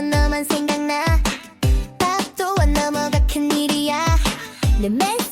너만 생각나. 밥도 안 넘어가 큰일이야. 내 메시지